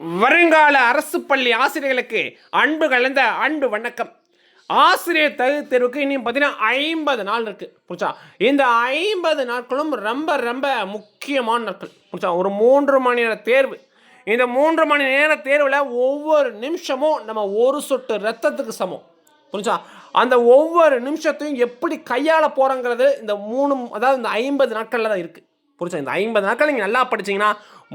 வருங்கால அரசு பள்ளி ஆசிரியர்களுக்கு அன்பு கலந்த அன்பு வணக்கம். ஆசிரியர் தகுதி தேர்வுக்கு இன்னும் பார்த்தீங்கன்னா ஐம்பது நாள் இருக்கு புரிச்சா இந்த ஐம்பது நாட்களும் ரொம்ப ரொம்ப முக்கியமான நாட்கள் புரிச்சா ஒரு மூன்று மணி நேர தேர்வு. இந்த மூன்று மணி நேர தேர்வில் ஒவ்வொரு நிமிஷமும் நம்ம ஒரு சொட்டு ரத்தத்துக்கு சமம் புரிஞ்சா? அந்த ஒவ்வொரு நிமிஷத்தையும் எப்படி கையாள போகிறோங்கிறது இந்த மூணு அதாவது இந்த ஐம்பது நாட்களில் தான் இருக்குது புரிச்சா இந்த ஐம்பது நாட்கள் நீங்கள் நல்லா படிச்சீங்கன்னா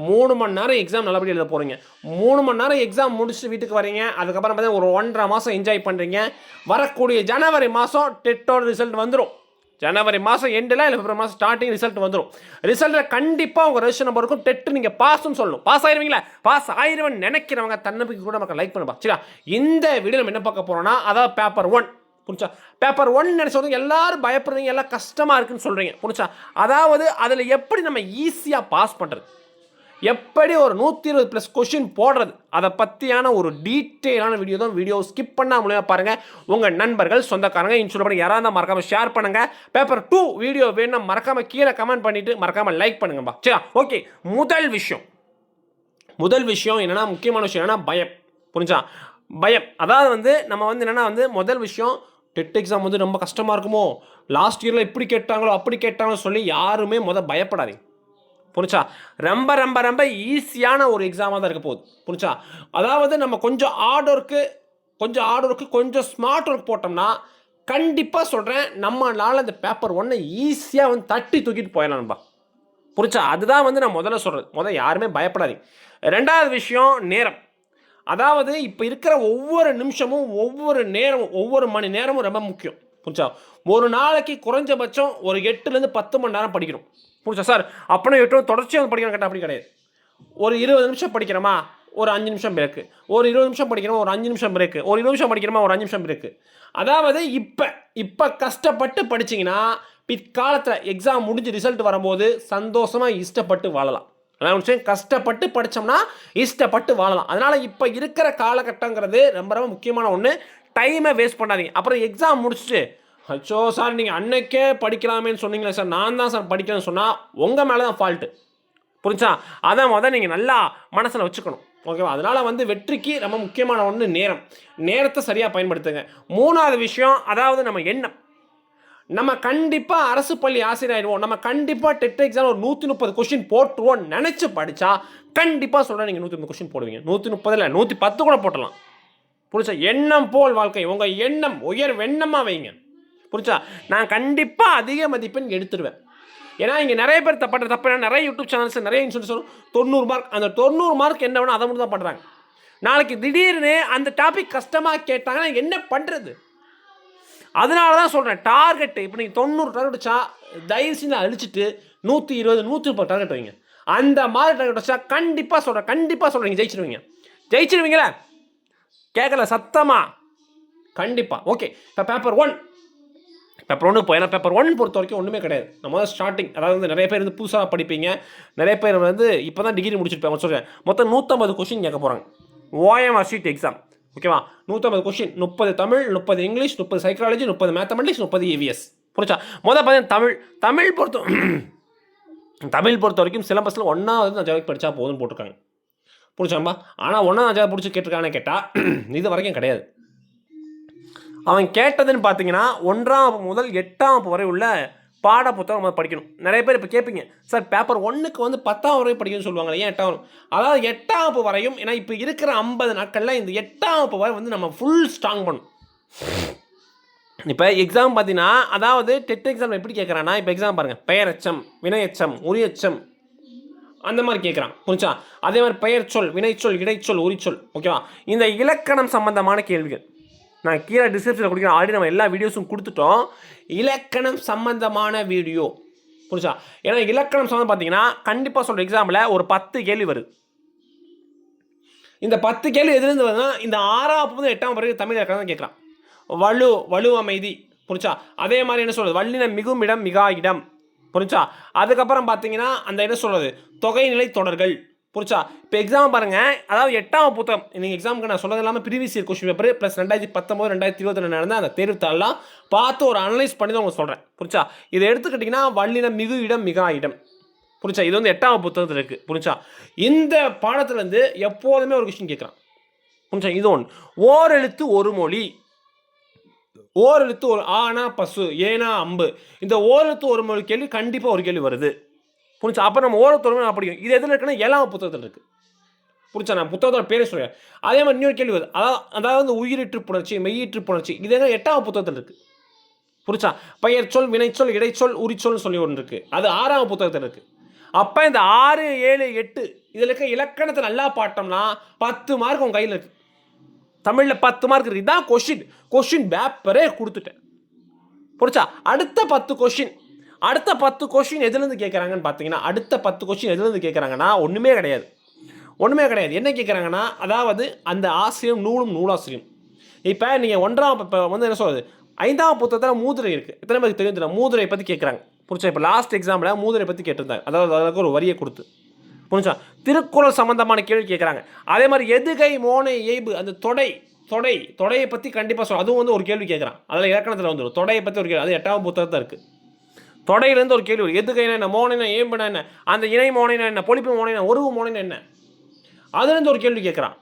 மூணு மணி நேரம் எக்ஸாம் நல்லபடி எழுத போகிறீங்க மூணு மணி நேரம் எக்ஸாம் முடிச்சுட்டு வீட்டுக்கு வரீங்க. அதுக்கப்புறம் பார்த்தீங்கன்னா ஒரு ஒன்றரை மாதம் என்ஜாய் பண்ணுறீங்க வரக்கூடிய ஜனவரி மாதம் டெட்டோட ரிசல்ட் வந்துடும் ஜனவரி மாதம் எண்டில் இல்லை பிப்ரவரி மாதம் ஸ்டார்டிங் ரிசல்ட் வந்துடும் ரிசல்ட்டில் கண்டிப்பாக உங்கள் ரெஜிஸ்டர் நம்பர் இருக்கும் டெட்டு நீங்கள் பாஸ்ன்னு சொல்லணும். பாஸ் ஆயிருவீங்களா? பாஸ் ஆயிருவன் நினைக்கிறவங்க தன்னம்பிக்கை கூட நமக்கு லைக் பண்ணுப்பா சரியா? இந்த வீடியோ நம்ம என்ன பார்க்க போகிறோம்னா அதாவது பேப்பர் ஒன் புரிச்சா பேப்பர் ஒன் நினச்சவங்க எல்லாரும் பயப்படுறீங்க எல்லாம் கஷ்டமாக இருக்குன்னு சொல்கிறீங்க புரிச்சா அதாவது அதில் எப்படி நம்ம ஈஸியாக பாஸ் பண்ணுறது எப்படி ஒரு நூற்றி இருபது ப்ளஸ் கொஷின் போடுறது? அதை பற்றியான ஒரு டீட்டெயிலான வீடியோ தான் வீடியோ ஸ்கிப் பண்ணால் மூலியமாக பாருங்கள் உங்கள் நண்பர்கள் சொந்தக்காரங்க இன்சூல் பண்ணி யாராக இருந்தால் மறக்காமல் ஷேர் பண்ணுங்கள் பேப்பர் டூ வீடியோ வேணும் மறக்காமல் கீழே கமெண்ட் பண்ணிவிட்டு மறக்காமல் லைக் பண்ணுங்கப்பா. சரியா? ஓகே முதல் விஷயம். முதல் விஷயம் என்னென்னா முக்கியமான விஷயம் என்னென்னா பயம். புரிஞ்சா? பயம். அதாவது வந்து நம்ம வந்து என்னென்னா வந்து முதல் விஷயம் டெட் எக்ஸாம் வந்து ரொம்ப கஷ்டமாக இருக்குமோ? லாஸ்ட் இயரில் இப்படி கேட்டாங்களோ அப்படி கேட்டாங்களோ சொல்லி யாருமே முத பயப்படாதீங்க. புரிச்சா ரொம்ப ரொம்ப ரொம்ப ஈஸியான ஒரு எக்ஸாமாக தான் இருக்க போகுது. புரிச்சா அதாவது நம்ம கொஞ்சம் ஹார்ட் ஒர்க்கு கொஞ்சம் ஹார்ட் ஒர்க்கு கொஞ்சம் ஸ்மார்ட் ஒர்க் போட்டோம்னா கண்டிப்பாக சொல்கிறேன் நம்மளால் அந்த பேப்பர் ஒன்றை ஈஸியாக வந்து தட்டி தூக்கிட்டு போயிடலாம்ப்பா புரிச்சா அதுதான் வந்து நான் முதல்ல சொல்கிறது முதல்ல யாருமே பயப்படாதீங்க. ரெண்டாவது விஷயம் நேரம். அதாவது இப்போ இருக்கிற ஒவ்வொரு நிமிஷமும் ஒவ்வொரு நேரமும் ஒவ்வொரு மணி நேரமும் ரொம்ப முக்கியம். புரிச்சா ஒரு நாளைக்கு குறைஞ்சபட்சம் ஒரு எட்டுலேருந்து பத்து மணி நேரம் படிக்கணும். புரிச்சா சார்? அப்படின்னா எட்டு தொடர்ச்சியாக படிக்கணும் கேட்டால் அப்படி கிடையாது. ஒரு இருபது நிமிஷம் படிக்கிறோமா? ஒரு அஞ்சு நிமிஷம் பிரேக்கு ஒரு இருபது நிமிஷம் படிக்கிறோமா? ஒரு அஞ்சு நிமிஷம் பிரேக்கு ஒரு இருபது நிமிஷம் படிக்கிறோமா? ஒரு அஞ்சு நிமிஷம் பிரேக்கு அதாவது இப்போ இப்போ கஷ்டப்பட்டு படிச்சிங்கன்னா பிற்காலத்தில் எக்ஸாம் முடிஞ்சு ரிசல்ட் வரும்போது சந்தோஷமாக இஷ்டப்பட்டு வாழலாம். அதான் விஷயம் கஷ்டப்பட்டு படித்தோம்னா இஷ்டப்பட்டு வாழலாம். அதனால் இப்போ இருக்கிற காலகட்டங்கிறது ரொம்ப ரொம்ப முக்கியமான ஒன்று டைமை வேஸ்ட் பண்ணாதீங்க. அப்புறம் எக்ஸாம் முடிச்சுட்டு அச்சோ சார் நீங்கள் அன்னைக்கே படிக்கலாமேன்னு சொன்னீங்களே சார் நான் தான் சார் படிக்கலன்னு சொன்னால் உங்கள் மேலே தான் ஃபால்ட்டு புரிஞ்சா அதை முதல் நீங்கள் நல்லா மனசில் வச்சுக்கணும். ஓகேவா அதனால் வந்து வெற்றிக்கு ரொம்ப முக்கியமான ஒன்று நேரம். நேரத்தை சரியாக பயன்படுத்துங்க. மூணாவது விஷயம் அதாவது நம்ம எண்ணம். நம்ம கண்டிப்பாக அரசு பள்ளி ஆசிரியர் ஆயிடுவோம் நம்ம கண்டிப்பாக டெட் எக்ஸாம் ஒரு நூற்றி முப்பது கொஷின் போட்டுருவோம் நினச்சி படித்தா கண்டிப்பாக சொல்கிறேன் நீங்கள் நூற்றி முப்பது கொஷின் போடுவீங்க. நூற்றி முப்பதில் நூற்றி பத்து கூட போட்டலாம் புரிச்சா எண்ணம் போல் வாழ்க்கை. உங்கள் எண்ணம் உயர் வெண்ணமாக வைங்க. புரிச்சா நான் கண்டிப்பாக அதிக மதிப்பெண் எடுத்துருவேன் ஏன்னா இங்கே நிறைய பேர் தப்பட்ட தப்பு நிறைய யூடியூப் சேனல்ஸ் நிறைய இன்சூரன்ஸ் தொண்ணூறு மார்க் அந்த தொண்ணூறு மார்க் என்ன வேணும் அதை மட்டும் தான் பண்ணுறாங்க நாளைக்கு திடீர்னு அந்த டாபிக் கஷ்டமாக கேட்டாங்கன்னா என்ன பண்ணுறது அதனால தான் சொல்கிறேன் டார்கெட்டு இப்போ நீங்கள் தொண்ணூறு டார்கெட் வச்சா தயவு செஞ்சு அழிச்சிட்டு நூற்றி இருபது நூற்றி முப்பது டார்கெட் வைங்க. அந்த மாதிரி டார்கெட் வச்சா கண்டிப்பாக சொல்கிறேன் கண்டிப்பாக சொல்கிறேன் ஜெயிச்சிருவீங்க. ஜெயிச்சிருவீங்களே கேட்கல சத்தமாக கண்டிப்பாக ஓகே இப்போ பேப்பர் ஒன் பேப்பர் ஒன்று போய் ஏன்னா பேப்பர் ஒன் பொறுத்த வரைக்கும் ஒன்றுமே கிடையாது. நம்ம வந்து ஸ்டார்டிங் அதாவது வந்து நிறைய பேர் வந்து புதுசாக படிப்பீங்க. நிறைய பேர் வந்து இப்போ தான் டிகிரி முடிச்சிருப்பாங்க. சொல்கிறேன் மொத்தம் நூற்றம்பது கொஷின் கேட்க போகிறாங்க ஓஎம்ஆர் ஷீட் எக்ஸாம் ஓகேவா நூற்றம்பது கொஷின் முப்பது தமிழ் முப்பது இங்கிலீஷ் முப்பது சைக்காலஜி முப்பது மேத்தமெட்டிக்ஸ் முப்பது இவிஎஸ் புரிச்சா மொதல் பார்த்தீங்கன்னா தமிழ். தமிழ் பொறுத்த தமிழ் பொறுத்த வரைக்கும் சிலபஸில் ஒன்றாவது அஞ்சாவது படித்தா போதும்னு போட்டிருக்காங்க. புரிச்சாம்பா ஆனால் ஒன்றாவது அஞ்சாவது பிடிச்சி கேட்டிருக்கானே கேட்டால் இது வரைக்கும் கிடையாது. அவன் கேட்டதுன்னு பார்த்தீங்கன்னா ஒன்றாம் வகுப்பு முதல் எட்டாம் வகுப்பு வரை உள்ள பாட புத்தகம் நம்ம படிக்கணும். நிறைய பேர் இப்போ கேட்பீங்க சார் பேப்பர் ஒன்றுக்கு வந்து பத்தாம் வரையும் படிக்கணும்னு சொல்லுவாங்க ஏன் எட்டாம் வரும் அதாவது எட்டாம் வகுப்பு வரையும் ஏன்னா இப்போ இருக்கிற ஐம்பது நாட்களில் இந்த எட்டாம் வகுப்பு வரை வந்து நம்ம ஃபுல் ஸ்ட்ராங் பண்ணும் இப்போ எக்ஸாம் பார்த்தீங்கன்னா அதாவது டெட் எக்ஸாம் எப்படி கேட்குறான்னா இப்போ எக்ஸாம் பாருங்கள் பெயரச்சம் வினையச்சம் உரியச்சம். அந்த மாதிரி கேட்குறான் புரிஞ்சா? அதே மாதிரி பெயர் சொல் வினைச்சொல் இடைச்சொல் உரிச்சொல். ஓகேவா? இந்த இலக்கணம் சம்பந்தமான கேள்விகள். நான் கீழே டிஸ்கிரிப்ஷனில் கொடுக்குறேன். ஆல்ரெடி நம்ம எல்லா வீடியோஸும் கொடுத்துட்டோம். இலக்கணம் சம்மந்தமான வீடியோ புரிஞ்சா ஏன்னா இலக்கணம் சம்மந்தம் பார்த்தீங்கன்னா கண்டிப்பாக சொல்கிற எக்ஸாம்பிள் ஒரு பத்து கேள்வி வருது. இந்த பத்து கேள்வி எதுலேருந்து வருதுன்னா இந்த ஆறாம் வந்து எட்டாம் வரைக்கும் தமிழ் இலக்கணம் தான் கேட்குறான் வலு வலு அமைதி புரிச்சா அதே மாதிரி என்ன சொல்கிறது வள்ளின மிகும் இடம் மிகா இடம். புரிச்சா அதுக்கப்புறம் பார்த்தீங்கன்னா அந்த என்ன சொல்கிறது தொகைநிலை தொடர்கள். புரிச்சா இப்போ எக்ஸாம் பாருங்கள் அதாவது எட்டாம் புத்தகம். நீங்கள் எக்ஸாமுக்கு நான் சொன்னது இல்லாமல் previous year question paper plus ரெண்டாயிரத்தி பத்தொம்போது ரெண்டாயிரத்தி இருபத்தி ரெண்டு நடந்த அந்த தேர்வுத்தாள்லாம் பார்த்து ஒரு அனலைஸ் பண்ணி தான் உங்களுக்கு சொல்கிறேன் புரிச்சா இதை எடுத்துக்கிட்டிங்கன்னா வல்லினம் மிகு இடம் மிகா இடம். புரிச்சா இது வந்து எட்டாம் புத்தகத்தில் இருக்குது புரிச்சா இந்த பாடத்துலேருந்து எப்போதுமே ஒரு கொஸ்டின் கேட்குறான் புரிச்சா இது ஒன்று ஓரெழுத்து ஒரு மொழி. ஓரெழுத்து ஒரு ஆனா பசு ஏனா அம்பு. இந்த ஓரெழுத்து ஒரு மொழி கேள்வி கண்டிப்பாக ஒரு கேள்வி வருது. புரிஞ்சா? அப்போ நம்ம ஓரெழுத்து ஒரு படிக்கும் இது எதில் இருக்குன்னா ஏழாம் புத்தகத்தில் இருக்குது புரிச்சா நான் புத்தகத்தோட பேரே சொல்கிறேன் அதே மாதிரி இன்னொரு கேள்வி வருது. அதாவது அதாவது உயிரிற்று புணர்ச்சி மெய்யிற்று புணர்ச்சி இது என்ன எட்டாம் புத்தகத்தில் இருக்குது புரிச்சா பெயர் சொல் வினைச்சொல் இடைச்சொல் உரிச்சொல்னு சொல்லி ஒன்று இருக்குது அது ஆறாம் புத்தகத்தில் இருக்குது அப்போ இந்த ஆறு ஏழு எட்டு இதில் இருக்க இலக்கணத்தை நல்லா பாட்டோம்னா பத்து மார்க் உங்கள் கையில் இருக்குது தமிழில் பத்து மார்க் இருக்குது இதான் கொஷின் கொஷின் பேப்பரே கொடுத்துட்டேன். புரிச்சா அடுத்த பத்து கொஷின் அடுத்த பத்து கொஷின் எதுலேருந்து கேட்குறாங்கன்னு பார்த்தீங்கன்னா அடுத்த பத்து கொஷின் எதுலேருந்து கேட்குறாங்கன்னா ஒன்றுமே கிடையாது. ஒன்றுமே கிடையாது. என்ன கேட்குறாங்கன்னா அதாவது அந்த ஆசிரியம் நூலும் நூலாசிரியம் இப்போ நீங்கள் ஒன்றாம் இப்போ வந்து என்ன சொல்கிறது ஐந்தாம் புத்தகத்தில் மூதுரை இருக்குது எத்தனை பேருக்கு தெரியும் தெரியல மூதுரை பற்றி கேட்குறாங்க. புரிச்சா இப்போ லாஸ்ட் எக்ஸாமில் மூதுரை பற்றி கேட்டிருந்தாங்க. அதாவது அதுக்கு ஒரு வரியை கொடுத்து. புரிஞ்சா? திருக்குறள் சம்பந்தமான கேள்வி கேட்குறாங்க. அதே மாதிரி எதுகை மோனை ஏய்பு அந்த தொடை தொடை தொடையை பற்றி கண்டிப்பாக சொல். அதுவும் வந்து ஒரு கேள்வி கேட்குறான். அதில் இலக்கணத்தில் வந்துடும் தொடையை பற்றி ஒரு கேள்வி. அது எட்டாம் புத்தகத்தில் இருக்குது தொடையிலேருந்து ஒரு கேள்வி வரும். எதுகைனா என்ன? மோனினா ஏம்பினா என்ன? அந்த இணை மோனினா என்ன? பொழிப்பு மோனைனா உருவு மோனினா என்ன? அதுலேருந்து ஒரு கேள்வி கேட்குறான்.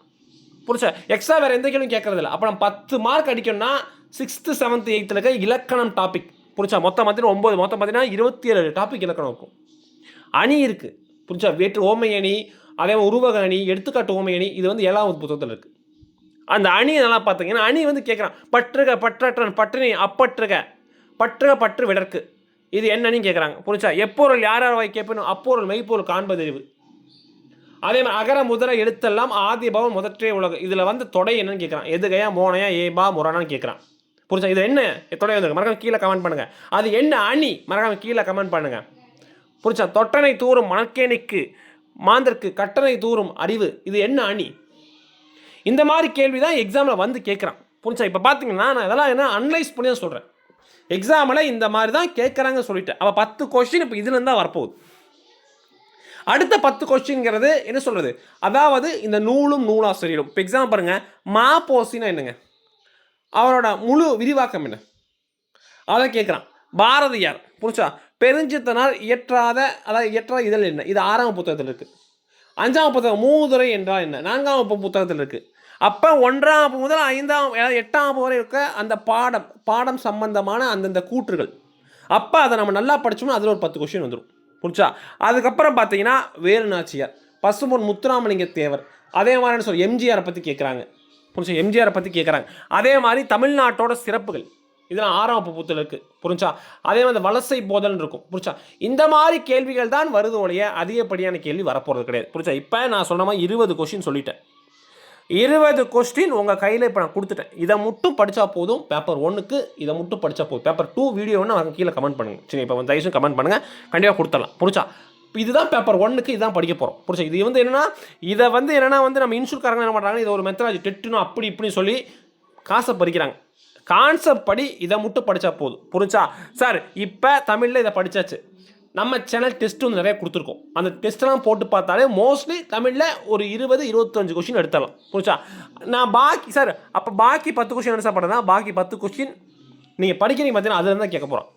புரிச்சா எக்ஸ்ட்ரா வேறு எந்த கேள்வியும் கேட்கறதில்ல. அப்போ நம்ம பத்து மார்க் அடிக்கணும்னா சிக்ஸ்த்து செவன்த்து எயித்தில் இருக்க இலக்கணம் டாபிக் புரிச்சா மொத்தம் பார்த்தீங்கன்னா ஒம்பது மொத்தம் பார்த்தீங்கன்னா இருபத்தி ஏழு டாபிக் இலக்கணம் இருக்கும். அணி இருக்குது புரிச்சா வேற்று ஓமை அணி அதே மாதிரி உருவக அணி எடுத்துக்காட்டு ஓமை அணி இது வந்து ஏழாவது புத்தகத்தில் இருக்குது அந்த அணியை நல்லா பார்த்தீங்கன்னா அணி வந்து கேட்குறான். பற்றுக பற்றற்றன் பற்றினி அப்பற்றுக. பற்றுக பற்று விடற்கு. இது என்னன்னு கேட்குறாங்க புரிச்சா எப்பொருள் யார் யார் வாய் கேட்பேனும் அப்பொருள் மெய்ப்பொருள் காண்பதறிவு. அதே மாதிரி அகர முதல எழுத்தெல்லாம் ஆதிபவம் முதற்றே உலகம். இதில் வந்து தொடை என்னன்னு கேட்குறான் எதுகையா மோனையா ஏபா முரணான்னு கேட்குறான் புரிச்சா இது என்ன? தொடை வந்து மறக்காம கீழே கமெண்ட் பண்ணுங்க. அது என்ன அணி? மறக்காம கீழே கமெண்ட் பண்ணுங்கள் புரிச்சா தொட்டனை தூரும் மணக்கேணிக்கு மாந்தருக்கு கட்டணை தூரும் அறிவு. இது என்ன அணி? இந்த மாதிரி கேள்வி தான் எக்ஸாமில் வந்து கேட்குறான் புரிஞ்சா? இப்போ பார்த்தீங்கன்னா நான் இதெல்லாம் என்ன அனலைஸ் பண்ணி தான் சொல்கிறேன் எக்ஸாமில் இந்த மாதிரி தான் கேட்குறாங்க சொல்லிட்டேன் அப்போ பத்து கொஸ்டின் இப்போ இதுலேருந்து தான் வரப்போகுது. அடுத்த பத்து கொஸ்டின்ங்கிறது என்ன சொல்கிறது அதாவது இந்த நூலும் நூலாசிரியரும். இப்போ எக்ஸாம் பாருங்கள் மா போசினா என்னங்க? அவரோட முழு விரிவாக்கம் என்ன? அதை கேட்குறான் பாரதியார். புரிச்சா பெருஞ்சித்தனால் இயற்றாத அதாவது இயற்றாத இதழ் என்ன? இது ஆறாம் புத்தகத்தில் இருக்குது அஞ்சாம் புத்தகம் மூதுரை என்றால் என்ன? நான்காம் புத்தகத்தில் இருக்குது அப்போ ஒன்றாம் வகுப்பு முதல் ஐந்தாம் எட்டாம் வகுப்பு வரை இருக்க அந்த பாடம் பாடம் சம்பந்தமான அந்தந்த கூற்றுகள். அப்போ அதை நம்ம நல்லா படிச்சோம்னா அதில் ஒரு பத்து கொஷின் வந்துடும் புரிச்சா அதுக்கப்புறம் பார்த்தீங்கன்னா வேலு நாச்சியார் பசும்பொன் முத்துராமலிங்க தேவர் அதே மாதிரி என்ன சொல் எம்ஜிஆரை பற்றி கேட்குறாங்க புரிஞ்சா? எம்ஜிஆரை பற்றி கேட்குறாங்க அதே மாதிரி தமிழ்நாட்டோட சிறப்புகள். இதெல்லாம் ஆறாம் வகுப்பு புத்தில் இருக்குது புரிஞ்சா? அதே மாதிரி அந்த வலசை போதல்னு இருக்கும். புரிச்சா இந்த மாதிரி கேள்விகள் தான் வருது ஒழிய அதிகப்படியான கேள்வி வரப்போகிறது கிடையாது. புரிச்சா இப்போ நான் சொன்ன மாதிரி இருபது கொஷின் சொல்லிட்டேன். இருபது கொஸ்டின் உங்கள் கையில் இப்போ நான் கொடுத்துட்டேன். இதை மட்டும் படித்தா போதும். பேப்பர் ஒன்றுக்கு இதை மட்டும் படித்தா போதும். பேப்பர் டூ வீடியோ ஒன்று அவங்க கீழே கமெண்ட் பண்ணுங்க. சரி இப்போ தயவுசெய்து கமெண்ட் பண்ணுங்கள் கண்டிப்பாக கொடுத்துடலாம். புரிச்சா இதுதான் பேப்பர் ஒன்றுக்கு இதான் படிக்க போகிறோம் புரிச்சா இது வந்து என்னன்னா இதை வந்து என்னென்னா வந்து நம்ம இன்சூர்காரங்க என்ன பண்ணுறாங்க இதை ஒரு மெத்தடாலஜி டெட்டுணும் அப்படி இப்படின்னு சொல்லி காசை பறிக்கிறாங்க. கான்செப்ட் படி இதை மட்டும் படித்தா போதும். புரிச்சா சார் இப்போ தமிழில் இதை படித்தாச்சு நம்ம சேனல் டெஸ்ட் வந்து நிறைய கொடுத்துருக்கோம். அந்த டெஸ்ட்லாம் போட்டு பார்த்தாலே மோஸ்ட்லி தமிழில் ஒரு இருபது இருபத்தஞ்சு கொஷின் எடுத்துடலாம். புரிச்சா நான் பாக்கி சார் அப்போ பாக்கி பத்து கொஷின் என்ன சார் பண்ணுறேன்னா பாக்கி பத்து கொஷின் நீங்கள் படிக்கிறீங்க பார்த்தீங்கன்னா அதில் தான் கேட்க போகிறோம்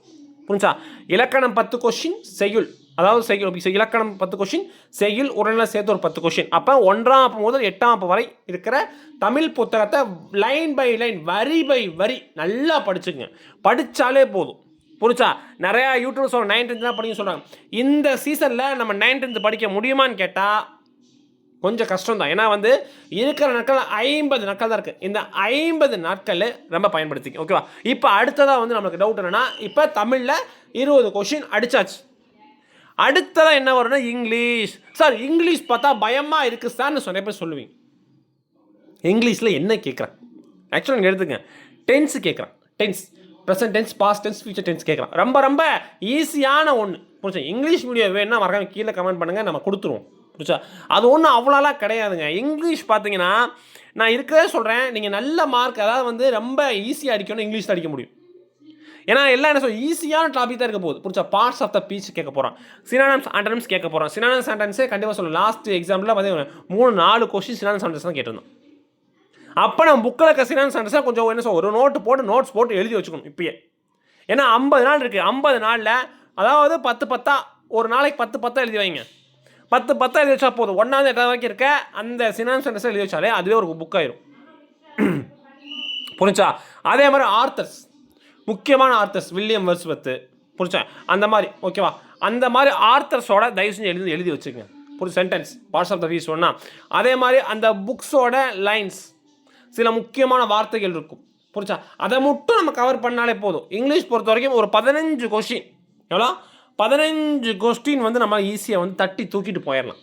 புரிஞ்சா இலக்கணம் பத்து கொஷின் செய்யுள். அதாவது செய்யுள் இலக்கணம் பத்து கொஷின் செய்யுள் உடனே சேர்த்து ஒரு பத்து கொஷின் அப்போ ஒன்றாம் அப்போ முதல் எட்டாம் அப்போ வரை இருக்கிற தமிழ் புத்தகத்தை லைன் பை லைன் வரி பை வரி நல்லா படிச்சுங்க படித்தாலே போதும். புரிச்சா நிறையா யூடியூப் சொல்ல நைன் டென்த் தான் படிக்க சொல்கிறாங்க இந்த சீசனில் நம்ம நைன் டென்த் படிக்க முடியுமான்னு கேட்டால் கொஞ்சம் கஷ்டம் தான் ஏன்னா வந்து இருக்கிற நாட்கள் ஐம்பது நாட்கள் தான் இருக்குது இந்த ஐம்பது நாட்கள் ரொம்ப பயன்படுத்திக்க ஓகேவா இப்போ அடுத்ததாக வந்து நம்மளுக்கு டவுட் என்னென்னா இப்போ தமிழில் இருபது கொஷின் அடித்தாச்சு அடுத்ததாக என்ன வரும்னா இங்கிலீஷ். சார் இங்கிலீஷ் பார்த்தா பயமாக இருக்குது சார்னு சொன்ன பேர் சொல்லுவீங்க. இங்கிலீஷில் என்ன கேட்குறேன் ஆக்சுவலாக நீங்கள் எடுத்துங்க டென்ஸ் கேட்குறான் tense present tense past tense future tense கேட்குறான் ரொம்ப ரொம்ப ஈஸியான ஒன்று புரிச்சா இங்கிலீஷ் மீடியம் வேணும்னா மறக்காம கீழே கமெண்ட் பண்ணுங்கள் நம்ம கொடுத்துருவோம். புரிச்சா அது ஒன்றும் அவ்வளோலாம் கிடையாதுங்க. இங்கிலீஷ் பார்த்தீங்கன்னா நான் இருக்கிறத சொல்கிறேன் நீங்கள் நல்ல மார்க் அதாவது வந்து ரொம்ப ஈஸியாக அடிக்கணும் இங்கிலீஷ் அடிக்க முடியும். ஏன்னா எல்லாம் என்ன சொல் ஈஸியான டாபிக் தான் இருக்க போகுது. புரிச்சா பார்ட்ஸ் ஆஃப் த பீச் கேட்க போகிறோம் சினானம்ஸ் ஆண்டனம்ஸ் கேட்க போகிறோம் சினானம்ஸ் ஆண்டன்ஸே கண்டிப்பாக சொல்லலாம் லாஸ்ட் எக்ஸாம்பிளில் பார்த்தீங்கன்னா மூணு நாலு கொஸ்டின் சினானம்ஸ் ஆண்டன்ஸ் தான் கேட்டிருந்தோம். அப்போ நான் புக்கில் இருக்க சினானம்ஸ் கொஞ்சம் என்ன சொல்ல ஒரு நோட்டு போட்டு நோட்ஸ் போட்டு எழுதி வச்சுக்கணும் இப்பயே. ஏன்னா ஐம்பது நாள் இருக்குது ஐம்பது நாளில் அதாவது பத்து பத்தா ஒரு நாளைக்கு பத்து பத்தா எழுதி வைங்க. பத்து பத்தா எழுதி வச்சா போதும். ஒன்றாவது எட்டாவது வரைக்கும் இருக்க அந்த சினான் சென்டர்ஸ் எழுதி வச்சாலே அதுவே ஒரு புக் ஆயிரும். புரிஞ்சா? அதே மாதிரி ஆர்த்தர்ஸ். முக்கியமான ஆர்த்தர்ஸ் வில்லியம் வெர்ஸ்வத்து புரிஞ்சா? அந்த மாதிரி ஓகேவா அந்த மாதிரி ஆர்த்தர்ஸோட தயவு செஞ்சு எழுதி எழுதி வச்சுக்கோங்க. புரிஞ்ச? Sentence parts of the speech சொன்னால் அதே மாதிரி அந்த புக்ஸோட லைன்ஸ் சில முக்கியமான வார்த்தைகள் இருக்கும். புரிச்சா அதை மட்டும் நம்ம கவர் பண்ணாலே போதும். இங்கிலீஷ் பொறுத்த வரைக்கும் ஒரு பதினஞ்சு கொஸ்டின் எவ்வளோ? பதினஞ்சு கொஸ்டின் வந்து நம்ம ஈஸியாக வந்து தட்டி தூக்கிட்டு போயிடலாம்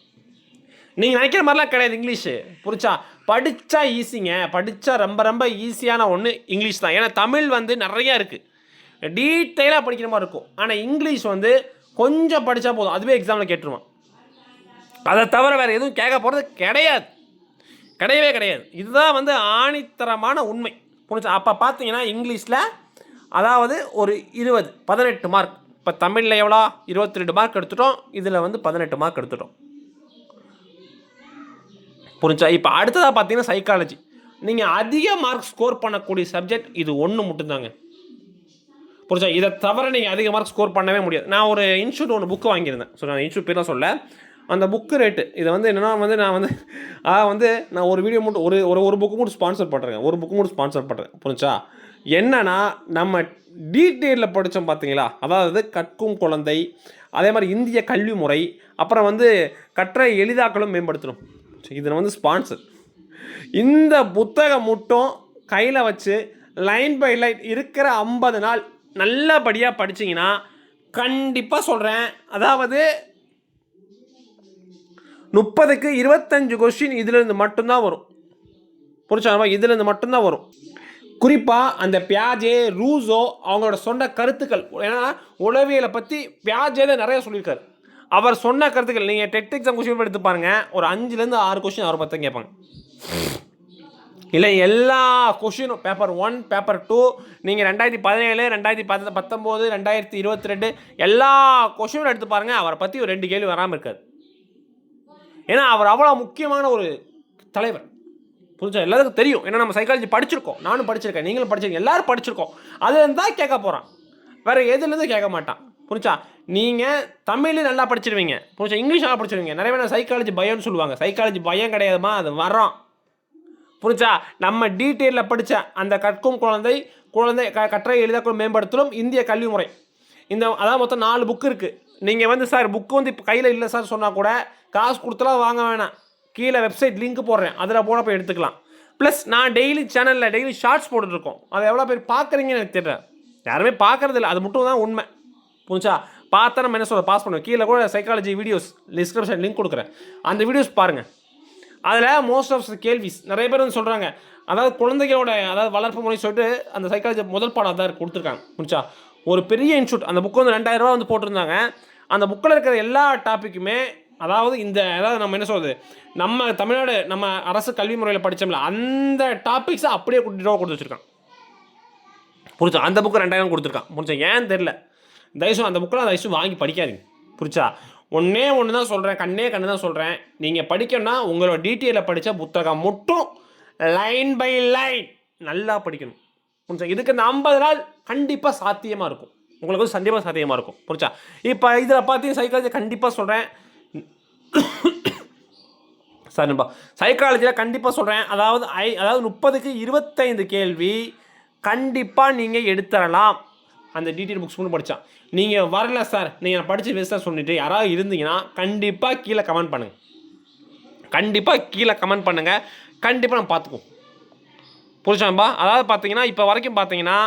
நீங்கள் நினைக்கிற மாதிரிலாம் கிடையாது இங்கிலீஷு. புரிச்சா படித்தா ஈஸிங்க படித்தா ரொம்ப ரொம்ப ஈஸியான ஒன்று இங்கிலீஷ் தான். ஏன்னா தமிழ் வந்து நிறையா இருக்குது டீட்டெயிலாக படிக்கிற மாதிரி இருக்கும். ஆனால் இங்கிலீஷ் வந்து கொஞ்சம் படித்தா போதும். அதுவே எக்ஸாமில் கேட்டுருவான். அதை தவிர வேறு எதுவும் கேட்க போகிறது கிடையாது. கிடையவே கிடையாது. இதுதான் வந்து ஆணித்தரமான உண்மை. புரிஞ்சு? அப்போ பார்த்தீங்கன்னா இங்கிலீஷில் அதாவது ஒரு இருபது பதினெட்டு மார்க் இப்போ தமிழில் எவ்வளோ? இருபத்தி ரெண்டு மார்க் எடுத்துட்டோம். இதில் வந்து பதினெட்டு மார்க் எடுத்துட்டோம். புரிஞ்சா? இப்போ அடுத்ததாக பார்த்தீங்கன்னா சைக்காலஜி நீங்கள் அதிக மார்க் ஸ்கோர் பண்ணக்கூடிய சப்ஜெக்ட் இது ஒன்று மட்டும்தாங்க. புரிஞ்சா? இதை தவிர நீங்கள் அதிக மார்க் ஸ்கோர் பண்ணவே முடியாது. நான் ஒரு இன்ஸ்டியூட் ஒன்று புக்கு வாங்கியிருந்தேன். ஸோ நான் இன்ஸ்டியூட் பேர்லாம் சொல்ல அந்த புக்கு ரேட்டு இதை வந்து என்னென்னா வந்து நான் வந்து ஆ வந்து நான் ஒரு வீடியோ மட்டும் ஒரு ஒரு ஒரு புக்கு மட்டும் ஸ்பான்சர் பண்ணுறேன் ஒரு புக்கு மட்டும் ஸ்பான்சர் பண்ணுறேன் புரிஞ்சா என்னன்னா நம்ம டீட்டெயிலில் படித்தோம் பார்த்தீங்களா அதாவது கற்கும் குழந்தை அதே மாதிரி இந்திய கல்வி முறை அப்புறம் வந்து கற்ற எளிதாக்களும் மேம்படுத்தணும். இதில் வந்து ஸ்பான்சர் இந்த புத்தகம் மட்டும் கையில் வச்சு லைன் பை லைன் இருக்கிற ஐம்பது நாள் நல்லபடியாக படிச்சீங்கன்னா கண்டிப்பாக சொல்கிறேன் அதாவது முப்பதுக்கு இருபத்தஞ்சு கொஸ்டின் இதுலேருந்து மட்டும்தான் வரும். புரிச்சாமா இதுலேருந்து மட்டும்தான் வரும். குறிப்பாக அந்த பியாஜே ரூசோ அவங்களோட சொன்ன கருத்துக்கள். ஏன்னா உளவியலை பற்றி பியாஜே தான் நிறைய சொல்லியிருக்காரு. அவர் சொன்ன கருத்துக்கள் நீங்கள் டெட் எக்ஸாம் கொஸ்டின் எடுத்து பாருங்கள் ஒரு அஞ்சுலேருந்து ஆறு கொஸ்டின் அவரை பற்றி கேட்பாங்க. இல்லை எல்லா கொஷினும் பேப்பர் ஒன் பேப்பர் டூ நீங்கள் ரெண்டாயிரத்தி பதினேழு ரெண்டாயிரத்தி பத்து பத்தொம்போது ரெண்டாயிரத்தி இருபத்தி ரெண்டு எல்லா கொஷினும் எடுத்து பாருங்கள் அவரை பற்றி ஒரு ரெண்டு கேள்வி வராமல் இருக்காது. ஏன்னா அவர் அவ்வளோ முக்கியமான ஒரு தலைவர். புரிஞ்சா? எல்லாருக்கும் தெரியும். ஏன்னா நம்ம சைக்காலஜி படிச்சிருக்கோம். நானும் படிச்சிருக்கேன். நீங்களும் படிச்சிருக்கீங்க. எல்லாரும் படிச்சிருக்கோம். அதுலேருந்து தான் கேட்க போகிறான் வேறு எதுலேருந்து கேட்க மாட்டான். புரிஞ்சா? நீங்கள் தமிழ் நல்லா படிச்சிருவீங்க. புரிஞ்சா? இங்கிலீஷ் நல்லா படிச்சிருவீங்க. நிறைய பேர் சைக்காலஜி பயம்னு சொல்லுவாங்க. சைக்காலஜி பயம் கிடையாதுமா அது வரோம் புரிஞ்சா? நம்ம டீட்டெயிலில் படித்த அந்த கற்கும் குழந்தை குழந்தை க கற்றை எளிதாக்கும் மேம்படுத்தலும் இந்திய கல்வி முறை. இந்த அதான் மொத்தம் நாலு புக்கு இருக்குது நீங்கள் வந்து சார் புக்கு வந்து இப்போ கையில் இல்லை சார் சொன்னால் கூட காசு கொடுத்தலாம் வாங்க வேணாம். கீழே வெப்சைட் லிங்க் போடுறேன். அதில் போன போய் எடுத்துக்கலாம். ப்ளஸ் நான் டெய்லி சேனலில் டெய்லி ஷார்ட்ஸ் போட்டுட்ருக்கோம் அதை எவ்வளோ பேர் பார்க்குறீங்கன்னு எனக்கு தெரியல. யாருமே பார்க்குறது இல்லை. அது மட்டும் தான் உண்மை. புரிஞ்சா பார்த்தா நம்ம என்ன சொல்ல பாஸ் பண்ணுவோம். கீழே கூட சைக்காலஜி வீடியோஸ் டிஸ்கிரிப்ஷன் லிங்க் கொடுக்குறேன். அந்த வீடியோஸ் பாருங்கள் அதில் மோஸ்ட் ஆஃப் கேள்விஸ். நிறைய பேர் வந்து சொல்கிறாங்க அதாவது குழந்தைகளோட அதாவது வளர்ப்பு முறை சொல்லிட்டு அந்த சைக்காலஜி முதல் பாடம் தான் கொடுத்துருக்காங்க. புரிஞ்சா ஒரு பெரிய இன்ஸ்டியூட் அந்த புக்கு வந்து ரெண்டாயிரம் ரூபா வந்து போட்டிருந்தாங்க. அந்த புக்கில் இருக்கிற எல்லா டாப்பிக்குமே அதாவது இந்த அதாவது நம்ம என்ன சொல்கிறது நம்ம தமிழ்நாடு நம்ம அரசு கல்வி முறையில் படித்தோம்ல அந்த டாபிக்ஸை அப்படியே கொடுத்து கொடுத்து வச்சுருக்கான். புரிச்சா அந்த புக்கு ரெண்டாயிரம் கொடுத்துருக்கான். புரிச்சா ஏன் தெரில தயவுசு அந்த புக்கெலாம் தயவுசு வாங்கி படிக்காதீங்க. புரிச்சா ஒன்றே ஒன்று தான் சொல்கிறேன் கண்ணே கண்ணு தான் சொல்கிறேன் நீங்கள் படிக்கணும்னா உங்களோட டீட்டெயிலில் படித்த புத்தகம் மட்டும் லைன் பை லைன் நல்லா படிக்கணும். புரிச்சா இதுக்கு இந்த ஐம்பது நாள் கண்டிப்பாக சாத்தியமாக இருக்கும். உங்களுக்கு வந்து சந்தேகமாக சாத்தியமாக இருக்கும். புரிச்சா இப்போ இதில் பார்த்தீங்கன்னா சைக்காலஜி கண்டிப்பாக சொல்கிறேன் சரிப்பா சைக்காலஜியில் கண்டிப்பாக சொல்கிறேன் அதாவது ஐ அதாவது முப்பதுக்கு இருபத்தைந்து கேள்வி கண்டிப்பாக நீங்கள் எடுத்துடலாம் அந்த டீட்டெயில் புக்ஸ் மட்டும் படித்தான் நீங்கள் வரல சார். நீங்கள் படித்து வேஸ்ட்டாக சொல்லிட்டு யாராவது இருந்தீங்கன்னா கண்டிப்பாக கீழே கமெண்ட் பண்ணுங்கள் கண்டிப்பாக கீழே கமெண்ட் பண்ணுங்கள் கண்டிப்பாக நம்ம பார்த்துக்குவோம். புரிச்சாம்பா அதாவது பார்த்தீங்கன்னா இப்போ வரைக்கும் பார்த்தீங்கன்னா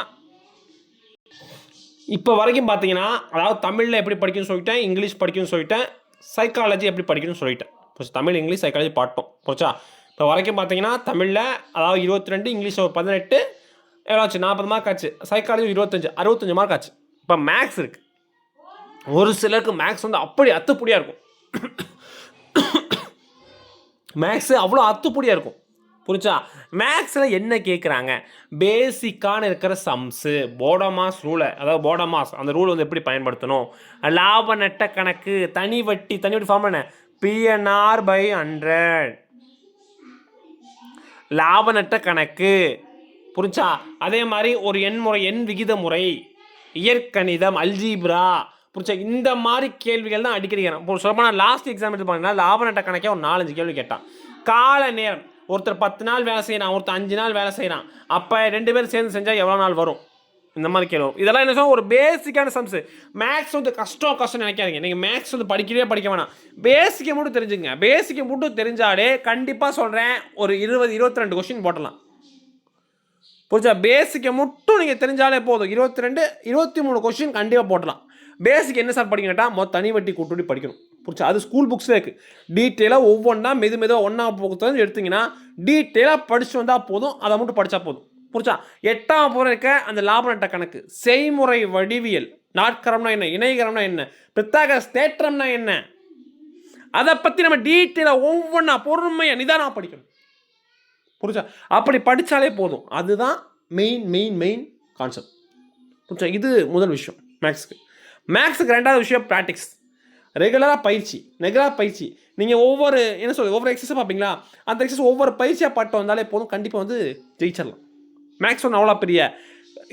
இப்போ வரைக்கும் பார்த்தீங்கன்னா அதாவது தமிழில் எப்படி படிக்கணும்னு சொல்லிட்டேன் இங்கிலீஷ் படிக்கணும்னு சொல்லிட்டேன் சைக்காலஜி எப்படி படிக்கணும்னு சொல்லிட்டேன். புரிச்சு தமிழ் இங்கிலீஷ் சைக்காலஜி பாட்டோம். புரிச்சா இப்போ வரைக்கும் பார்த்தீங்கன்னா தமிழில் அதாவது இருபத்தி ரெண்டு இங்கிலீஷ் ஒரு பதினெட்டு எவ்வளோ ஆச்சு? நாற்பது மார்க் ஆச்சு. சைக்காலஜி இருபத்தஞ்சு அறுபத்தஞ்சு மார்க் ஆச்சு. இப்போ மேக்ஸ் இருக்குது ஒரு சிலருக்கு மேக்ஸ் வந்து அப்படி அத்துப்படியாக இருக்கும். மேக்ஸு அவ்வளோ அத்துப்படியாக இருக்கும். புரிச்சா மேக்ஸில் என்ன கேட்குறாங்க பேசிக்கான இருக்கிற சம்ஸு போடமாஸ் ரூலை அதாவது போடமாஸ் அந்த ரூல் வந்து எப்படி பயன்படுத்தணும்? லாப நட்ட கணக்கு தனி வட்டி தனி வட்டி ஃபார்ம் என்ன? பிஎன்ஆர் பை ஹண்ட்ரட் லாப நட்ட கணக்கு புரிஞ்சா? அதே மாதிரி ஒரு எண் முறை எண் விகித முறை இயற்கணிதம் அல்ஜீப்ரா புரிச்சா இந்த மாதிரி கேள்விகள் தான் அடிக்கடி கேட்குறேன் இப்போ சொல்லப்போனால் லாஸ்ட் எக்ஸாம் எடுத்து பார்த்தீங்கன்னா லாப நட்ட கணக்கே ஒரு நாலஞ்சு கேள்வி கேட்டான். கால நேரம் ஒருத்தர் பத்து நாள் வேலை செய்கிறான் ஒருத்தர் அஞ்சு நாள் வேலை செய்கிறான் அப்போ ரெண்டு பேரும் சேர்ந்து செஞ்சால் எவ்வளோ நாள் வரும்? இந்த மாதிரி கேள்வி இதெல்லாம் என்ன சொல்ல ஒரு பேசிக்கான சம்ஸ் மேக்ஸ் வந்து கஷ்டம் கஷ்டம் நினைக்காதீங்க. நீங்கள் மேக்ஸ் வந்து படிக்கவே படிக்க வேணாம். பேசிக்கை மட்டும் தெரிஞ்சுங்க பேசிக்கை மட்டும் தெரிஞ்சாலே கண்டிப்பாக சொல்கிறேன் ஒரு இருபது இருபத்தி ரெண்டு கொஸ்டின் போட்டலாம். புரிஞ்சா? பேசிக்கை மட்டும் நீங்கள் தெரிஞ்சாலே போதும். இருபத்தி ரெண்டு இருபத்தி மூணு கொஸ்டின் கண்டிப்பாக போடலாம் பேசிக் என்ன சார் படிக்கணுட்டா மொத்த தனி வட்டி கூட்டுடி படிக்கணும். புரிச்சா அது ஸ்கூல் புக்ஸில் இருக்குது டீட்டெயிலாக ஒவ்வொன்றா மெது மெதுவாக ஒன்றா புத்தகம் எடுத்தீங்கன்னா டீட்டெயிலாக படிச்சு வந்தால் போதும் அதை மட்டும் படித்தா போதும். புரிச்சா எட்டாம் புறம் இருக்க அந்த லாப நட்ட கணக்கு. செய்முறை வடிவியல். நாட்கரம்னா என்ன? இணைகரம்னா என்ன? பித்தாக தேற்றம்னா என்ன? அதை பற்றி நம்ம டீட்டெயிலாக ஒவ்வொன்றா பொறுமையாக நிதானமாக படிக்கணும். புரிச்சா அப்படி படித்தாலே போதும். அதுதான் மெயின் மெயின் மெயின் கான்செப்ட் புரிச்சா இது முதல் விஷயம். மேக்ஸுக்கு மேக்ஸுக்கு ரெண்டாவது விஷயம் ப்ராக்டிக்ஸ் ரெகுலராக பயிற்சி ரெகுலராக பயிற்சி. நீங்கள் ஒவ்வொரு என்ன சொல்றது ஒவ்வொரு எக்ஸசைஸ் பார்ப்பீங்களா அந்த எக்ஸசைஸ் ஒவ்வொரு பயிற்சியாக பாட்டு வந்தாலே போதும். கண்டிப்பாக வந்து ஜெயிச்சிடலாம். மேக்ஸ் ஒன்று அவ்வளோ பெரிய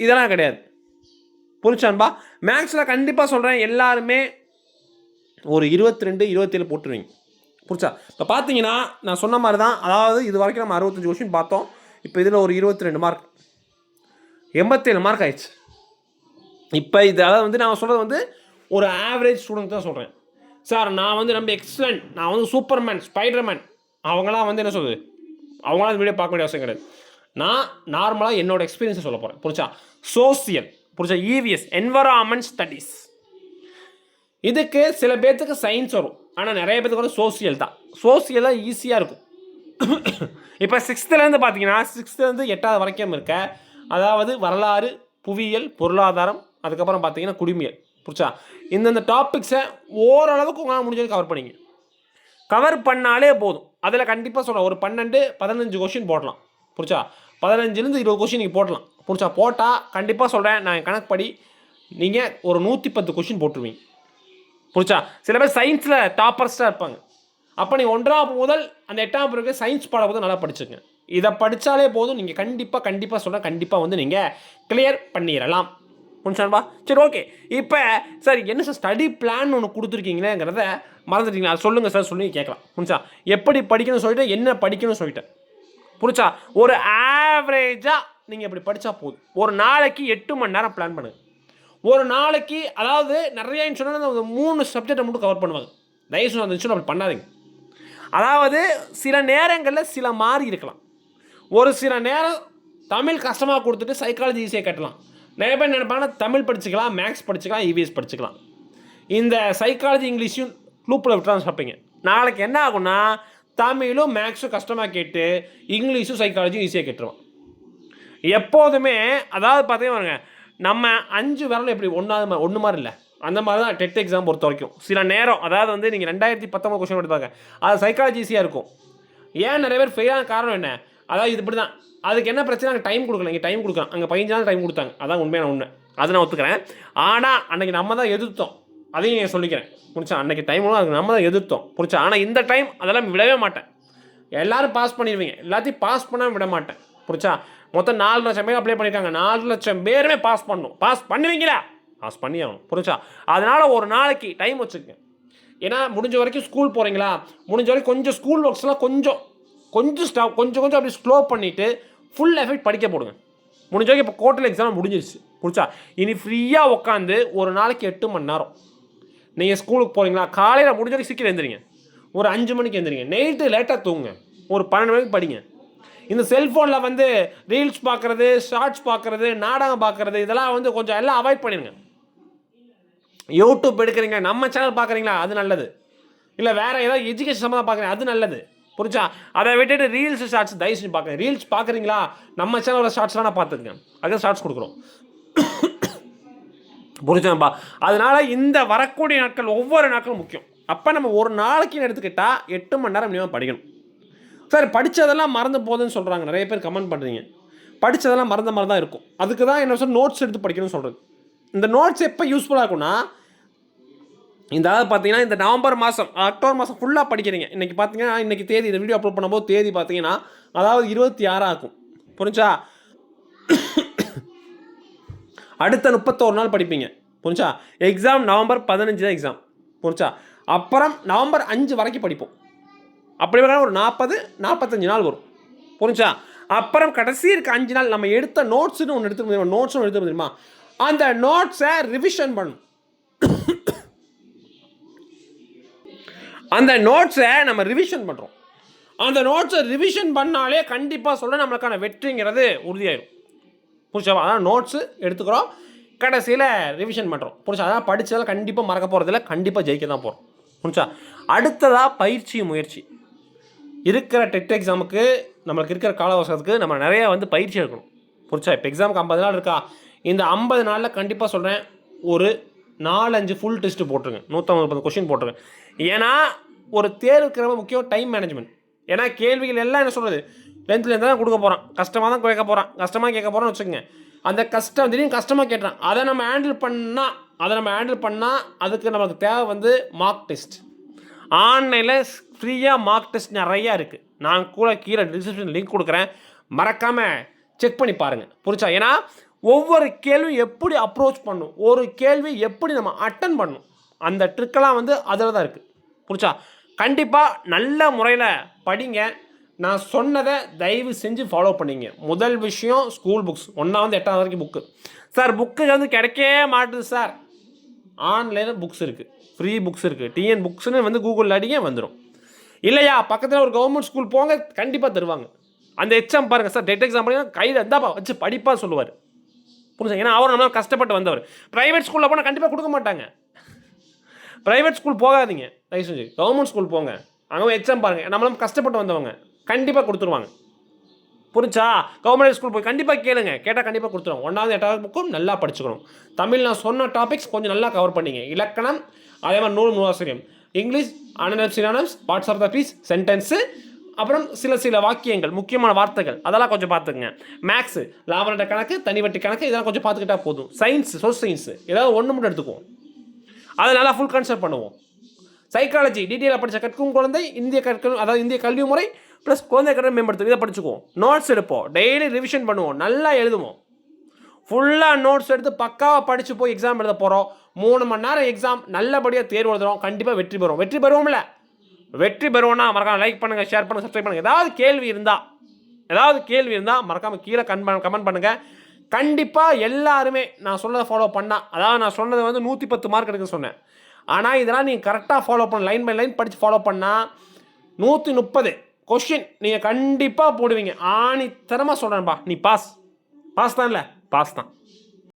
இதெல்லாம் கிடையாது. புரிச்சான்பா மேக்ஸில் கண்டிப்பாக சொல்கிறேன் எல்லாருமே ஒரு இருபத்தி ரெண்டு இருபத்தேழு போட்டுருவீங்க. புரிச்சா இப்போ பார்த்தீங்கன்னா நான் சொன்ன மாதிரி தான் அதாவது இது வரைக்கும் நம்ம அறுபத்தஞ்சு கொஷின் பார்த்தோம். இப்போ இதில் ஒரு இருபத்தி ரெண்டு மார்க் எண்பத்தேழு மார்க் ஆயிடுச்சு. இப்போ இது அதாவது வந்து நான் சொல்கிறது வந்து ஒரு ஆவரேஜ் ஸ்டூடெண்ட் தான் சொல்கிறேன் சார் நான் வந்து ரொம்ப எக்ஸலண்ட் நான் வந்து சூப்பர்மேன் ஸ்பைடர்மேன் அவங்களாம் வந்து என்ன சொல்லுது அவங்களாம் வீடியோ பார்க்க வேண்டிய அவசியம் கிடையாது. நான் நார்மலாக என்னோட எக்ஸ்பீரியன்ஸை சொல்ல போகிறேன் புரிச்சா சோசியல் புரிச்சா இவிஎஸ் என்வரான்மெண்ட் ஸ்டடீஸ் இதுக்கு சில பேர்த்துக்கு சயின்ஸ் வரும். ஆனால் நிறைய பேர்த்துக்கு வந்து சோசியல் தான். சோசியல் தான் ஈஸியாக இருக்கும். இப்போ சிக்ஸ்த்துலேருந்து பார்த்தீங்கன்னா சிக்ஸ்த்துலேருந்து எட்டாவது வரைக்கும் இருக்க அதாவது வரலாறு புவியியல் பொருளாதாரம் அதுக்கப்புறம் பார்த்தீங்கன்னா குடிமியல். புரிச்சா இந்தந்த டாபிக்ஸை ஓரளவுக்கு உங்களால் முடிஞ்சது கவர் பண்ணிங்க. கவர் பண்ணாலே போதும். அதில் கண்டிப்பாக சொல்கிறேன் ஒரு பன்னெண்டு பதினஞ்சு கொஷின் போடலாம். புரிச்சா பதினஞ்சுலேருந்து இருபது கொஷின் நீங்கள் போடலாம். புரிச்சா போட்டால் கண்டிப்பாக சொல்கிறேன் நான் கணக்கு கணக்குப்படி நீங்கள் ஒரு நூற்றி பத்து கொஷின் போட்டுருவீங்க. புரிச்சா சில பேர் சயின்ஸில் டாப்பர்ஸ்டாக இருப்பாங்க. அப்போ நீ ஒன்றாம் முதல் அந்த எட்டாம் பிறகு சயின்ஸ் பாடம் போது நல்லா படிச்சுங்க இதை படித்தாலே போதும். நீங்கள் கண்டிப்பாக கண்டிப்பாக சொல்கிறேன் கண்டிப்பாக வந்து நீங்கள் கிளியர் பண்ணிடலாம் புரிஞ்சான்பா சரி ஓகே இப்போ சார் என்ன சார் ஸ்டடி பிளான் ஒன்று கொடுத்துருக்கீங்களேங்கிறத மறந்துட்டீங்களா? சொல்லுங்கள் சார் சொல்லி கேட்கலாம். புரிஞ்சா எப்படி படிக்கணும்னு சொல்லிட்டு என்ன படிக்கணும்னு சொல்லிட்டேன். புரிச்சா ஒரு ஆவரேஜாக நீங்கள் இப்படி படித்தா போதும். ஒரு நாளைக்கு எட்டு மணி நேரம் பிளான் பண்ணுங்கள் ஒரு நாளைக்கு அதாவது நிறையான்னு சொன்னால் மூணு சப்ஜெக்டை மட்டும் கவர் பண்ணுவாங்க. தயவுசெய்து அந்த அப்படி பண்ணாதீங்க. அதாவது சில நேரங்களில் சில மாறி இருக்கலாம். ஒரு சில நேரம் தமிழ் கஷ்டமாக கொடுத்துட்டு சைக்காலஜி ஈஸியாக கட்டலாம். நிறைய பேர் நினைப்பாங்கன்னா தமிழ் படிச்சுக்கலாம் மேக்ஸ் படிச்சுக்கலாம் இவிஎஸ் படிச்சுக்கலாம். இந்த சைக்காலஜி இங்கிலீஷும் லூப்பில் விட்டுறான்னு பார்ப்பீங்க. நாளைக்கு என்ன ஆகும்னா தமிழும் மேக்ஸும் கஷ்டமாக கேட்டு இங்கிலீஷும் சைக்காலஜியும் ஈஸியாக கேட்டுருவான். எப்போதுமே அதாவது பார்த்தீங்கன்னா நம்ம அஞ்சு விரலும் எப்படி ஒன்றாவது ஒன்று மாதிரி இல்லை. அந்த மாதிரி தான் டெட் எக்ஸாம் பொறுத்த வரைக்கும். சில நேரம் அதாவது வந்து நீங்கள் ரெண்டாயிரத்தி பத்தொம்பது கொஸ்டின் எடுத்தாங்க அது சைக்காலஜி ஈஸியாக இருக்கும். ஏன் நிறைய பேர் ஃபெயிலான காரணம் என்ன? அதாவது இது இப்படி தான் அதுக்கு என்ன பிரச்சனை? அங்கே டைம் கொடுக்கல. இங்கே டைம் கொடுக்கலாம் அங்கே பதினஞ்சு நாள் டைம் கொடுத்தாங்க. அதான் உண்மையான உண்மை. அதை நான் ஒத்துக்கிறேன். ஆனால் அன்னைக்கு நம்ம தான் எதிர்த்தோம். அதையும் நான் சொல்லிக்கிறேன். புரிச்சா அன்னைக்கு டைம் அதுக்கு நம்ம தான் எதிர்த்தோம். புரிச்சா ஆனால் இந்த டைம் அதெல்லாம் விடவே மாட்டேன். எல்லாரும் பாஸ் பண்ணிடுவீங்க. எல்லாத்தையும் பாஸ் பண்ணாமல் விட மாட்டேன். புரிச்சா மொத்தம் நாலு லட்சம் பேர் அப்ளை பண்ணியிருக்காங்க நாலு லட்சம் பேருமே பாஸ் பண்ணணும். பாஸ் பண்ணுவீங்களா? பாஸ் பண்ணி ஆகணும். புரிச்சா அதனால் ஒரு நாளைக்கு டைம் வச்சுக்கோங்க. ஏன்னா முடிஞ்ச வரைக்கும் ஸ்கூல் போகிறீங்களா முடிஞ்ச வரைக்கும் கொஞ்சம் ஸ்கூல் ஒர்க்ஸ்லாம் கொஞ்சம் கொஞ்சம் ஸ்டா கொஞ்சம் கொஞ்சம் அப்படி ஸ்லோ பண்ணிவிட்டு ஃபுல் எஃபெக்ட் படிக்க போடுங்க முடிஞ்ச வரைக்கும் இப்போ கோர்ட்டில் எக்ஸாம் முடிஞ்சிருச்சு. முடிச்சா? இனி ஃப்ரீயாக உட்காந்து ஒரு நாளைக்கு எட்டு மணி நேரம். நீங்கள் ஸ்கூலுக்கு போகிறீங்களா காலையில் முடிஞ்ச வரைக்கும் சீக்கிரம் எழுந்திரிங்க. ஒரு அஞ்சு மணிக்கு எழுந்திரிங்க. நைட்டு லேட்டாக தூங்குங்க. ஒரு பன்னெண்டு மணிக்கு படிங்க. இந்த செல்ஃபோனில் வந்து ரீல்ஸ் பார்க்குறது ஷார்ட்ஸ் பார்க்குறது நாடகம் பார்க்குறது இதெல்லாம் வந்து கொஞ்சம் எல்லாம் அவாய்ட் பண்ணிடுங்க யூடியூப் எடுக்கிறீங்க நம்ம சேனல் பார்க்குறீங்களா அது நல்லது. இல்லை வேறு ஏதாவது எஜுகேஷன் சம்மந்தம் பார்க்குறீங்க அது நல்லது. புரிச்சா அதை விட்டுட்டு ரீல்ஸ் ஷார்ட்ஸ் தயவு செஞ்சு பார்க்க ரீல்ஸ் பார்க்குறீங்களா? நம்ம சேனலில் ஷார்ட்ஸ்லாம் நான் பார்த்துருக்கேன் அதுக்கு ஷார்ட்ஸ் கொடுக்குறோம். புரிஞ்சாம்பா அதனால் இந்த வரக்கூடிய நாட்கள் ஒவ்வொரு நாட்களும் முக்கியம். அப்போ நம்ம ஒரு நாளைக்குன்னு எடுத்துக்கிட்டால் எட்டு மணி நேரம் மினிமம் படிக்கணும். சார் படித்ததெல்லாம் மறந்து போகுதுன்னு சொல்கிறாங்க நிறைய பேர் கமெண்ட் பண்ணுறீங்க படித்ததெல்லாம் மறந்த மாதிரி தான் இருக்கும். அதுக்கு தான் என்ன சொல்ல நோட்ஸ் எடுத்து படிக்கணும்னு சொல்கிறது இந்த நோட்ஸ் எப்போ யூஸ்ஃபுல்லாக இருக்கும்னா இந்த அதாவது பார்த்தீங்கன்னா இந்த நவம்பர் மாதம் அக்டோபர் மாதம் ஃபுல்லாக படிக்கிறீங்க. இன்றைக்கி பார்த்தீங்கன்னா இன்றைக்கி தேதி இந்த வீடியோ அப்லோட் பண்ணும்போது தேதி பார்த்தீங்கன்னா அதாவது இருபத்தி ஆறாக இருக்கும் புரிஞ்சா? அடுத்த முப்பத்தோரு நாள் படிப்பீங்க. புரிஞ்சா? எக்ஸாம் நவம்பர் பதினஞ்சு தான் எக்ஸாம் புரிஞ்சா? அப்புறம் நவம்பர் அஞ்சு வரைக்கும் படிப்போம். அப்படி வேணாலும் ஒரு நாற்பது நாற்பத்தஞ்சு நாள் வரும். புரிஞ்சா? அப்புறம் கடைசி இருக்க அஞ்சு நாள் நம்ம எடுத்த நோட்ஸ்னு ஒன்று எடுத்து முடியுமா? நோட்ஸ்னு எடுத்து முடியுமா? அந்த நோட்ஸை ரிவிஷன் பண்ணும் அந்த நோட்ஸை நம்ம ரிவிஷன் பண்ணுறோம் அந்த நோட்ஸை ரிவிஷன் பண்ணாலே கண்டிப்பாக சொல்ல நம்மளுக்கான வெற்றிங்கிறது உறுதியாயிடும் புரிச்சா அதான் நோட்ஸு எடுத்துக்கிறோம். கடைசியில் ரிவிஷன் பண்ணுறோம் புரிச்சா அதான் படித்ததெல்லாம் கண்டிப்பாக மறக்க போகிறதில்ல கண்டிப்பாக ஜெயிக்க தான் போகிறோம் புரிச்சா அடுத்ததாக பயிற்சி முயற்சி. இருக்கிற டெட் எக்ஸாமுக்கு நம்மளுக்கு இருக்கிற காலவசத்துக்கு நம்ம நிறைய வந்து பயிற்சி எடுக்கணும். புரிச்சா இப்போ எக்ஸாமுக்கு ஐம்பது நாள் இருக்கா? இந்த ஐம்பது நாளில் கண்டிப்பாக சொல்கிறேன் ஒரு நாலஞ்சு ஃபுல் டெஸ்ட்டு போட்டுருங்க. நூற்றம்பது கொஷின் போட்டுருங்க. ஏன்னா ஒரு தேர்வுக்கு ரொம்ப முக்கியம் டைம் மேனேஜ்மெண்ட் ஏன்னா கேள்விகள் எல்லாம் என்ன சொல்கிறது லென்த்லேருந்து தான் கொடுக்க போகிறான் கஷ்டமாக தான் கேட்க போகிறான் கஷ்டமாக கேட்க போகிறான்னு வச்சுக்கோங்க. அந்த கஷ்டம் திடீர்னு கஷ்டமாக கேட்டான் அதை நம்ம ஹேண்டில் பண்ணால் அதை நம்ம ஹேண்டில் பண்ணால் அதுக்கு நமக்கு தேவை வந்து மார்க் டெஸ்ட் ஆன்லைனில் ஃப்ரீயாக மார்க் டெஸ்ட் நிறையா இருக்குது நான் கூட கீழே டிஸ்கிரிப்ஷன் லிங்க் கொடுக்குறேன். மறக்காமல் செக் பண்ணி பாருங்கள் புரிச்சா ஏன்னா ஒவ்வொரு கேள்வியும் எப்படி அப்ரோச் பண்ணும்? ஒரு கேள்வி எப்படி நம்ம அட்டன் பண்ணும்? அந்த ட்ரிக்கெல்லாம் வந்து அதில் தான் இருக்குது புரிச்சா கண்டிப்பாக நல்ல முறையில் படிங்க. நான் சொன்னதை தயவு செஞ்சு ஃபாலோ பண்ணிங்க. முதல் விஷயம் ஸ்கூல் புக்ஸ் ஒன்றாவது எட்டாவது வரைக்கும் புக்கு சார் புக்கு வந்து கிடைக்கவே மாட்டுது சார் ஆன்லைனில் புக்ஸ் இருக்குது ஃப்ரீ புக்ஸ் இருக்குது டிஎன் புக்ஸ்னு வந்து கூகுளில் அடிங்க வந்துடும் இல்லையா? பக்கத்தில் ஒரு கவர்மெண்ட் ஸ்கூல் போங்க கண்டிப்பாக தருவாங்க. அந்த எக்ஸாம் பாருங்கள் சார் டெட் எக்ஸாம் பண்ணி கையில் இருந்தாப்பா வச்சு படிப்பாக சொல்லுவார். புரிஞ்சா? ஏன்னா அவர் நம்ம கஷ்டப்பட்டு வந்தவர். ப்ரைவேட் ஸ்கூலில் போனால் கண்டிப்பாக கொடுக்க மாட்டாங்க. ப்ரைவேட் ஸ்கூல் போகாதீங்க. தயவு செஞ்சு. கவர்மெண்ட் ஸ்கூல் போங்க. அங்கே எக்ஸாம் பாருங்கள் நம்மளும் கஷ்டப்பட்டு வந்தவங்க. கண்டிப்பாக கொடுத்துருவாங்க. புரிஞ்சா? கவர்மெண்ட் ஸ்கூல் போய் கண்டிப்பாக கேளுங்க. கேட்டால் கண்டிப்பாக கொடுத்துருவோம் ஒன்றாவது எட்டாவது புக்கும் நல்லா படிச்சுக்கணும். தமிழ் நான் சொன்ன டாபிக்ஸ் கொஞ்சம் நல்லா கவர் பண்ணிங்க. இலக்கணம் அதே மாதிரி நூல் நூலாசிரியம் English antonyms synonyms parts of the speech sentence அப்புறம் சில சில வாக்கியங்கள் முக்கியமான வார்த்தைகள். அதெல்லாம் கொஞ்சம் பார்த்துக்குங்க. மேக்ஸு லாபநட்ட கணக்கு தனிவட்டி கணக்கு இதெல்லாம் கொஞ்சம் பார்த்துக்கிட்டா போதும். சயின்ஸ் சோஷியல் சயின்ஸு ஏதாவது ஒன்று மட்டும் எடுத்துக்குவோம். அதை நல்லா ஃபுல் கன்சல்ட் பண்ணுவோம் சைக்காலஜி டீட்டெயிலாக படித்த கற்கும் குழந்தை இந்திய கற்கும் அதாவது இந்திய கல்வி முறை ப்ளஸ் குழந்தை கடன் மேம்படுத்தும் இதை படிச்சுக்குவோம். நோட்ஸ் எடுப்போம். டெய்லி ரிவிஷன் பண்ணுவோம். நல்லா எழுதுவோம். ஃபுல்லாக நோட்ஸ் எடுத்து பக்காவாக படித்து போய் எக்ஸாம் எழுத போகிறோம் மூணு மணி நேரம் எக்ஸாம் நல்லபடியாக தேர்வு எழுதுறோம். கண்டிப்பாக வெற்றி பெறுவோம். வெற்றி பெறுவோம்ல? வெற்றி பெறுவோம்னா மறக்காம லைக் பண்ணுங்கள் ஷேர் பண்ணுங்கள் சப்ஸ்கிரைப் பண்ணுங்கள் ஏதாவது கேள்வி இருந்தால் ஏதாவது கேள்வி இருந்தால் மறக்காமல் கீழே கன் கமெண்ட் பண்ணுங்கள் கண்டிப்பாக எல்லாருமே நான் சொன்னதை ஃபாலோ பண்ணால் அதாவது நான் சொன்னதை வந்து நூற்றி பத்து மார்க் எடுக்க சொன்னேன். ஆனால் இதெல்லாம் நீங்கள் கரெக்டாக ஃபாலோ பண்ண லைன் பை லைன் படித்து ஃபாலோ பண்ணால் நூற்றி முப்பது கொஷின் நீங்கள் கண்டிப்பாக போடுவீங்க. ஆணித்தரமாக சொல்கிறேன்ப்பா நீ பாஸ் பாஸ் தான் இல்லை பாஸ் தான்.